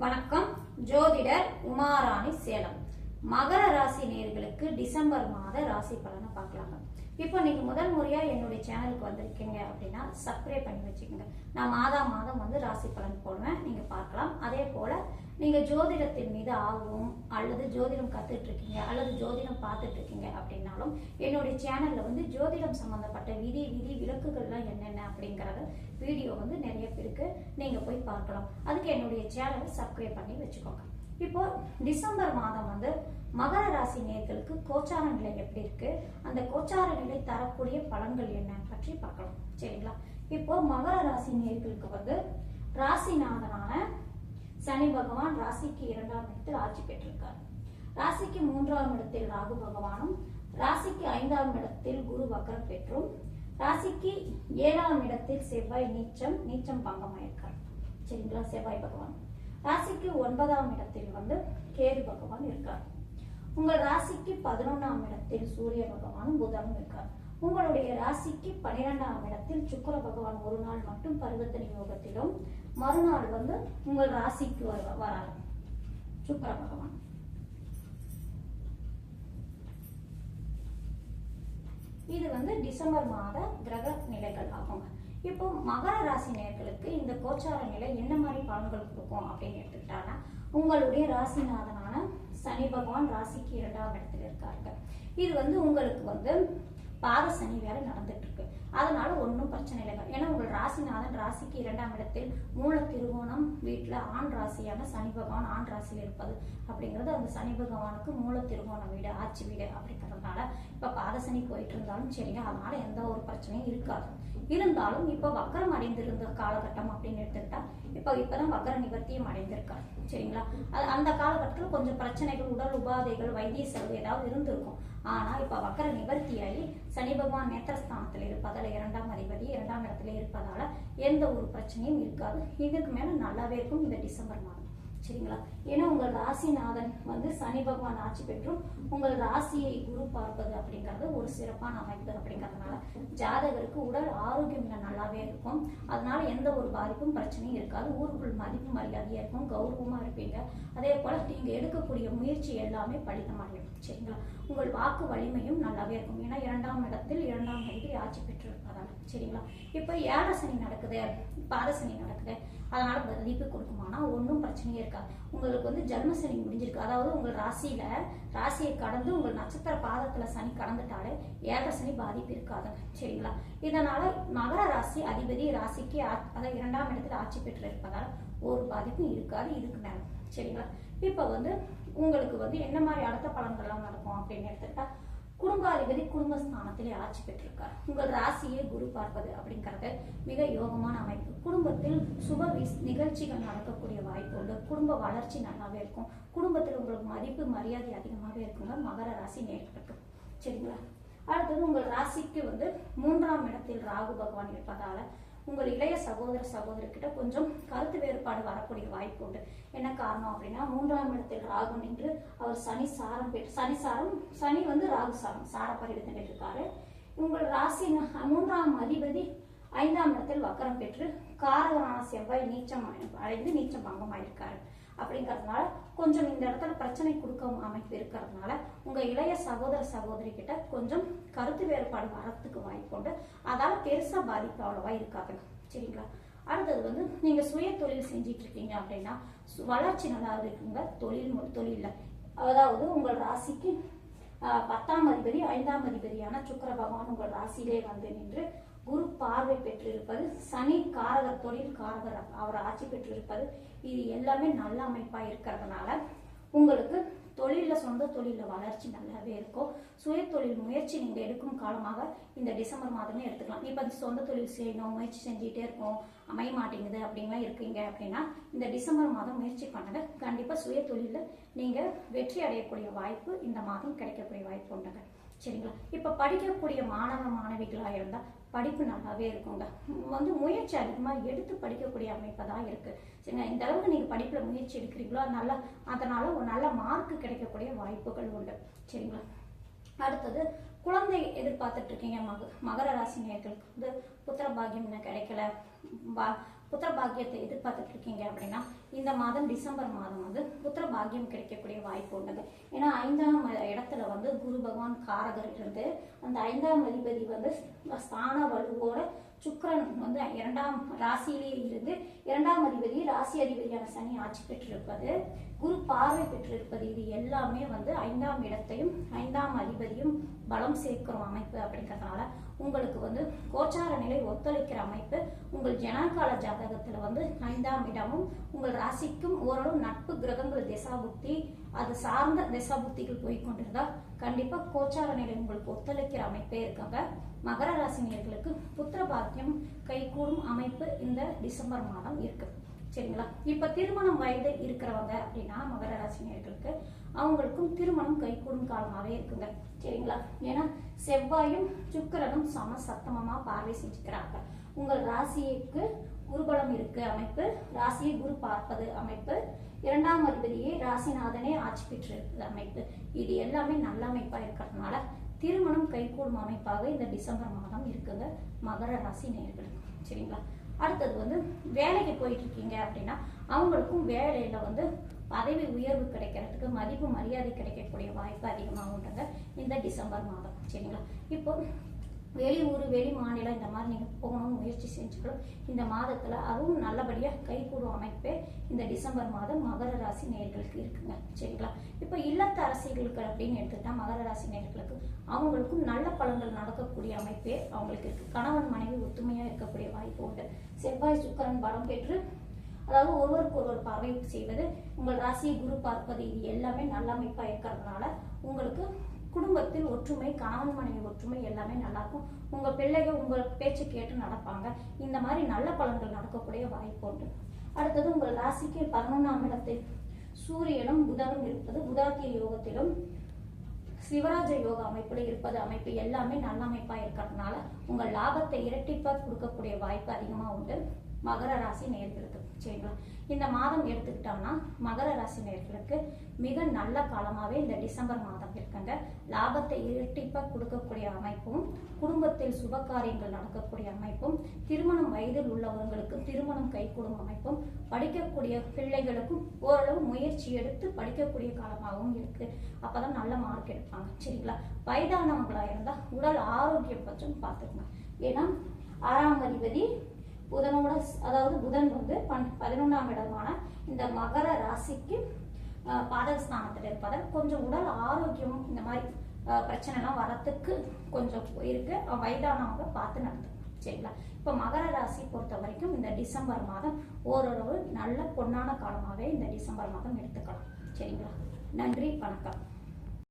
வணக்கம். ஜோதிடர் உமாராணி சேலம். மகர ராசி நேர்களுக்கு டிசம்பர் மாத ராசி பலனை பார்க்கலாங்க. இப்போ நீங்க முதல் முறையா என்னுடைய சேனலுக்கு வந்திருக்கீங்க அப்படின்னா சப்ஸ்கிரைப் பண்ணி வச்சுக்கோங்க. நான் மாதா மாதம் வந்து ராசி பலன் போடுவேன். நீங்க பார்க்கலாம். அதே போல நீங்க ஜோதிடத்தின் மீது ஆர்வம் அல்லது ஜோதிடம் கத்துட்டு இருக்கீங்க அல்லது ஜோதிடம் பார்த்துட்டு இருக்கீங்க அப்படின்னாலும் என்னுடைய சேனல்ல வந்து ஜோதிடம் சம்பந்தப்பட்ட விதி விதி விளக்குகள்லாம் என்னென்ன அப்படிங்கறத வீடியோ வந்து நிறைய பேருக்கு நீங்க போய் பார்க்கலாம். அதுக்கு என்னுடைய சேனலை சப்ஸ்கிரைப் பண்ணி வச்சுக்கோங்க. இப்போ டிசம்பர் மாதம் வந்து மகர ராசி நேர்களுக்கு கோச்சார நிலை எப்படி இருக்கு? அந்த கோச்சார நிலை தரக்கூடிய பலன்கள் என்ன பற்றி பார்க்கலாம். சரிங்களா? இப்போ மகர ராசி நேர்களுக்கு வந்து ராசிநாதனான சனி பகவான் ராசிக்கு இரண்டாம் இடத்தில் ஆட்சி பெற்றிருக்கார். ராசிக்கு மூன்றாம் இடத்தில் ராகு பகவானும் ராசிக்கு ஐந்தாம் இடத்தில் குரு வக்கரம் பெற்றும் ராசிக்கு ஏழாம் இடத்தில் செவ்வாய் நீச்சம் நீச்சம் பங்கமாயிருக்கார். சரிங்களா செவ்வாய் பகவான்? ராசிக்கு ஒன்பதாம் இடத்தில் வந்து கேது பகவான் இருக்கார். உங்கள் ராசிக்கு பதினொன்றாம் இடத்தில் சூரிய பகவானும் புதனும் இருக்கார். உங்களுடைய ராசிக்கு பனிரெண்டாம் இடத்தில் சுக்கர பகவான் ஒரு நாள் மட்டும் பரிவர்த்தனை யோகத்திலும் மறுநாள் வந்து உங்கள் ராசிக்கு வர வராது. சுக்கர பகவான். இது வந்து டிசம்பர் மாத கிரக நிலைகள் ஆகும் இப்போ மகர ராசி நேர்களுக்கு இந்த கோச்சார நிலை என்ன மாதிரி பலன்கள் கொடுக்கும் அப்படின்னு எடுத்துக்கிட்டாங்கன்னா உங்களுடைய ராசிநாதனான சனி பகவான் ராசிக்கு இரண்டாம் இடத்துல இருக்காருங்க. இது வந்து உங்களுக்கு வந்து பாத சனி வேற நடந்துட்டு இருக்கு அதனால ஒன்றும் பிரச்சனை இல்லை. ஏன்னா உங்கள் ராசிநாதன் ராசிக்கு இரண்டாம் இடத்தில் மூல திருவோணம் வீட்டில் ஆண் ராசியான சனி பகவான் ஆண் ராசியில் இருப்பது அப்படிங்கிறது அந்த சனி பகவானுக்கு மூல திருவோணம் வீடு ஆட்சி வீடு அப்படிங்கிறதுனால இப்போ பாதசனி போயிட்டு இருந்தாலும் சரிங்க. அதனால எந்த ஒரு பிரச்சனையும் இருக்காது. இருந்தாலும் இப்போ வக்கரம் அடைந்திருந்த காலகட்டம் அப்படின்னு எடுத்துக்கிட்டா இப்போ இப்பதான் வக்கர நிவர்த்தியும் அடைந்திருக்காரு. சரிங்களா? அது அந்த காலகட்டத்தில் கொஞ்சம் பிரச்சனைகள் உடல் உபாதைகள் வைத்திய செலவு ஏதாவது இருந்திருக்கும். ஆனால் இப்போ வக்கர நிவர்த்தியாகி சனி பகவான் நேத்திரஸ்தானத்தில் இருப்பதால் இரண்டாம் அதிபதி இரண்டாம் இடத்துல இருப்பதால் எந்த ஒரு பிரச்சனையும் இருக்காது. இதுக்கு மேலே நல்லாவே இருக்கும் இந்த டிசம்பர் மாதம். சரிங்களா? ஏன்னா உங்கள் ராசிநாதன் வந்து சனி பகவான் ஆட்சி பெற்றும் உங்கள் ராசியை குரு பார்ப்பது அப்படிங்கிறது ஒரு சிறப்பான அமைப்பு அப்படிங்கிறதுனால ஜாதகருக்கு உடல் ஆரோக்கியம் நல்லாவே இருக்கும். அதனால எந்த ஒரு பாதிப்பும் பிரச்சனையும் இருக்காது. ஊருக்குள் மதிப்பு மரியாதையாக இருக்கும் கௌரவமாக இருப்பீங்க. அதே போல் நீங்கள் எடுக்கக்கூடிய முயற்சி எல்லாமே பலிதமாகிடும் சரிங்களா? உங்கள் வாக்கு வலிமையும் நல்லாவே இருக்கும். ஏன்னா இரண்டாம் இடத்தில் இரண்டாம் அதிபதி ஆட்சி பெற்றிருப்பதால். சரிங்களா? இப்போ ஏழரை சனி நடக்குது பாதசனி நடக்குது. அதனால பாதிப்பு கொடுக்குமானா ஒன்றும் பிரச்சனையே இருக்காது. உங்களுக்கு வந்து ஜென்ம சனி முடிஞ்சிருக்கு. அதாவது உங்கள் ராசியில ராசியை கடந்து உங்கள் நட்சத்திர பாதத்துல சனி கடந்துட்டாலே ஏக சனி பாதிப்பு இருக்காதுங்க சரிங்களா? இதனால மகர ராசி அதிபதி ராசிக்கு அதாவது இரண்டாம் இடத்துல ஆட்சி பெற்று இருப்பதால் ஒரு பாதிப்பும் இருக்காது இதுக்கு மேலே. சரிங்களா? இப்போ வந்து உங்களுக்கு வந்து என்ன மாதிரி அடுத்த பலன்கள்லாம் நடக்கும் அப்படின்னு எடுத்துக்கிட்டா குடும்பாதிபதி குடும்பஸ்தானத்திலே ஆட்சி பெற்றிருக்கார். உங்கள் ராசியை குரு பார்ப்பது அப்படிங்கிறது மிக யோகமான அமைப்பு. குடும்பத்தில் சுப விஸ்- நிகழ்ச்சிகள் நடக்கக்கூடிய வாய்ப்பு உண்டு. குடும்ப வளர்ச்சி நல்லாவே இருக்கும். குடும்பத்தில் உங்களுக்கு மதிப்பு மரியாதை அதிகமாகவே இருக்குங்க. மகர ராசி நேர்களுக்கு சரிங்களா? அடுத்தது உங்கள் ராசிக்கு வந்து மூன்றாம் இடத்தில் ராகு பகவான் இருப்பதால உங்கள் இளைய சகோதர சகோதரிக்கிட்ட கொஞ்சம் கருத்து வேறுபாடு வரக்கூடிய வாய்ப்பு உண்டு. என்ன காரணம் அப்படின்னா மூன்றாம் இடத்தில் ராகு நின்று அவர் சனி சாரம் பெற்று சனி சாரம் சனி வந்து ராகு சாரம் சார பரிவர்த்தனை இருக்காரு உங்கள் ராசி மூன்றாம் அதிபதி ஐந்தாம் இடத்தில் வக்கரம் பெற்று காரகரான செவ்வாய் நீச்சம் அடைந்து நீச்சம் பங்கமாயிருக்காரு. அப்படிங்கறதுனால கொஞ்சம் இந்த இடத்துல பிரச்சனை கொடுக்க அமைப்பு இருக்கிறதுனால உங்க இளைய சகோதர சகோதரி கிட்ட கொஞ்சம் கருத்து வேறுபாடு வரத்துக்கு வாய்ப்பு உண்டு. அதால பெருசா பாதிப்பு அவ்வளவா இருக்காதுங்க சரிங்களா? அடுத்தது வந்து நீங்க சுய தொழில் செஞ்சிட்டு இருக்கீங்க அப்படின்னா வளர்ச்சி நல்லா இருக்குங்க. தொழில் தொழிலில். அதாவது உங்கள் ராசிக்கு பத்தாம் அதிபதி ஐந்தாம் அதிபதியான சுக்கர பகவான் உங்கள் ராசியிலே வந்து நின்று குரு பார்வை பெற்றிருப்பது சனி காரகர் தொழில் காரகர் அவர் ஆட்சி பெற்றிருப்பது இது எல்லாமே நல்ல அமைப்பா இருக்கிறதுனால உங்களுக்கு தொழிலில் சொந்த தொழிலில் வளர்ச்சி நல்லாவே இருக்கும். சுய தொழில் முயற்சி நீங்க எடுக்கும் காலமாக இந்த டிசம்பர் மாதமே எடுத்துக்கலாம். இப்ப இந்த சொந்த தொழில் செய்யணும் முயற்சி செஞ்சுட்டே இருக்கோம் அமைய மாட்டேங்குது அப்படின்லாம் இருக்கீங்க அப்படின்னா இந்த டிசம்பர் மாதம் முயற்சி பண்ணுங்க. கண்டிப்பா சுய தொழில்ல நீங்க வெற்றி அடையக்கூடிய வாய்ப்பு இந்த மாதம் கிடைக்கக்கூடிய வாய்ப்பு உண்டுங்க. சரிங்களா? இப்ப படிக்கக்கூடிய மாணவ மாணவிகளாக இருந்தால் படிப்பு நல்லாவே இருக்குங்க வந்து முயற்சி அதிகமாக எடுத்து படிக்கக்கூடிய அமைப்பு தான் இருக்குது சரிங்க இந்த அளவுக்கு நீங்கள் படிப்பில் முயற்சி எடுக்கிறீங்களோ நல்ல அதனால் ஒரு நல்ல மார்க் கிடைக்கக்கூடிய வாய்ப்புகள் உண்டு. சரிங்களா? அடுத்தது குழந்தை எதிர்பார்த்துட்ருக்கீங்க மக மகர ராசி நேர்களுக்கு வந்து புத்திர பாகியம் கிடைக்கல. பா புத்திர பாக்கியத்தை எதிர்பார்த்துட்டு இருக்கீங்க அப்படின்னா இந்த மாதம் டிசம்பர் மாதம் வந்து புத்திர பாக்கியம் கிடைக்கக்கூடிய வாய்ப்பு உண்டுங்க. ஏன்னா ஐந்தாம் இடத்துல வந்து குரு பகவான் காரகர் இருந்து அந்த ஐந்தாம் அதிபதி வந்து ஸ்தான வலுவோட சுக்கிரன் வந்து இரண்டாம் ராசியிலேயே இருந்து இரண்டாம் அதிபதி ராசி அதிபதியான சனி ஆட்சி பெற்றிருப்பது. குரு பார்வை பெற்றிருப்பது இது எல்லாமே வந்து ஐந்தாம் இடத்தையும் ஐந்தாம் அதிபதியும் பலம் சேர்க்கிற அமைப்பு அப்படிங்கிறதுனால உங்களுக்கு வந்து கோச்சார நிலை ஒத்துழைக்கிற அமைப்பு உங்கள் ஜனகால ஜாதகத்துல வந்து ஐந்தாம் இடமும் உங்கள் ராசிக்கும் ஓரளவு நட்பு கிரகங்கள் திசாபுக்தி அது சார்ந்த திசாபுக்திகள் போய் கொண்டிருந்தால் கண்டிப்பா கோச்சார நிலை உங்களுக்கு ஒத்துழைக்கிற அமைப்பே இருக்காங்க. மகர ராசினியர்களுக்கு புத்திர பாக்கியம் கைகூடும் அமைப்பு இந்த டிசம்பர் மாதம் இருக்கு. சரிங்களா? இப்ப திருமணம் வயது இருக்கிறவங்க அப்படின்னா மகர ராசினியர்களுக்கு அவங்களுக்கும் திருமணம் கைகூடும் காலமாவே இருக்குங்க. சரிங்களா? ஏன்னா செவ்வாயும் சுக்கிரனும் சம சத்தமமா பார்வை செஞ்சுக்கிறாங்க உங்கள் ராசிக்கு குருபலம் இருக்கு அமைப்பு. ராசியை குரு பார்ப்பது அமைப்பு. இரண்டாம் அதிபதியே ராசிநாதனே ஆட்சி பெற்று அமைப்பு. இது எல்லாமே நல்ல அமைப்பா இருக்கிறதுனால திருமணம் கைகூடும் அமைப்பாக இந்த டிசம்பர் மாதம் இருக்குங்க மகர ராசி நேர்களுக்கு சரிங்களா? அடுத்தது வந்து வேலைக்கு போயிட்டு இருக்கீங்க அப்படின்னா அவங்களுக்கும் வேலையில வந்து பதவி உயர்வு கிடைக்கிறதுக்கு மதிப்பு மரியாதை கிடைக்கக்கூடிய வாய்ப்பு அதிகமாக உண்டுங்க இந்த டிசம்பர் மாதம். சரிங்களா? இப்போ வெளியூர் வெளி மாநிலம் இந்த மாதிரி நீங்கள் போகணும்னு முயற்சி செஞ்சுக்கணும் இந்த மாதத்தில் அதுவும் நல்லபடியாக கைகூடும் அமைப்பே இந்த டிசம்பர் மாதம் மகர ராசி நேர்களுக்கு இருக்குங்க. சரிங்களா? இப்போ இல்லத்த அரசிகளுக்கு அப்படின்னு எடுத்துக்கிட்டா மகர ராசி நேர்களுக்கு அவங்களுக்கும் நல்ல பலன்கள் நடக்கக்கூடிய அமைப்பே அவங்களுக்கு இருக்கு. கணவன் மனைவி ஒத்துமையாக இருக்கக்கூடிய வாய்ப்பு உண்டு. செவ்வாய் சுக்கரன் பலம் பெற்று அதாவது ஒருவருக்கு ஒருவர் பார்வை செய்வது உங்கள் ராசியை குரு பார்ப்பது இது எல்லாமே நல்ல அமைப்பாக இருக்கிறதுனால குடும்பத்தில் ஒற்றுமை கணவன் மனைவி ஒற்றுமை எல்லாமே நல்லா இருக்கும் உங்க பிள்ளைங்க உங்கள் பேச்சு கேட்டு நடப்பாங்க. இந்த மாதிரி நல்ல பலன்கள் நடக்கக்கூடிய வாய்ப்பு உண்டு. அடுத்தது உங்கள் ராசிக்கு பதினொன்றாம் இடத்தில் சூரியனும் புதனும் இருப்பது புதாத்திய யோகத்திலும் சிவராஜ யோக அமைப்புல இருப்பது அமைப்பு எல்லாமே நல்ல அமைப்பா இருக்கிறதுனால உங்கள் லாபத்தை இரட்டிப்பா கொடுக்கக்கூடிய வாய்ப்பு அதிகமா உண்டு. மகர ராசி நேர்களுக்கு சரிங்களா? இந்த மாதம் எடுத்துக்கிட்டோம்னா மகர ராசி நேர்களுக்கு மிக நல்ல காலமாகவே இந்த டிசம்பர் மாதம் இருக்குங்க. லாபத்தை இரட்டிப்பாக கொடுக்கக்கூடிய அமைப்பும் குடும்பத்தில் சுப காரியங்கள் நடக்கக்கூடிய அமைப்பும் திருமணம் வயதில் உள்ளவர்களுக்கு திருமணம் கைகூடும் அமைப்பும் படிக்கக்கூடிய பிள்ளைகளுக்கும் ஓரளவு முயற்சி எடுத்து படிக்கக்கூடிய காலமாகவும் இருக்கு. அப்பதான் நல்ல மார்க் எடுப்பாங்க சரிங்களா? வயதானவங்களா இருந்தால் உடல் ஆரோக்கியம் பற்றும் பார்த்துக்கணும். ஏன்னா ஆறாம் அதிபதி புதனோட அதாவது புதன் வந்து பன் பதினொன்றாம் இடமான இந்த மகர ராசிக்கு பாதக பாதகஸ்தானத்தில் இருப்பதால் கொஞ்சம் உடல் ஆரோக்கியம் இந்த மாதிரி பிரச்சனைலாம் வரத்துக்கு கொஞ்சம் இருக்கு வயதானவங்க பார்த்து நடத்துக்கணும் சரிங்களா? இப்போ மகர ராசி பொறுத்த வரைக்கும் இந்த டிசம்பர் மாதம் ஓரளவு நல்ல பொன்னான காலமாகவே இந்த டிசம்பர் மாதம் எடுத்துக்கலாம். சரிங்களா? நன்றி வணக்கம்.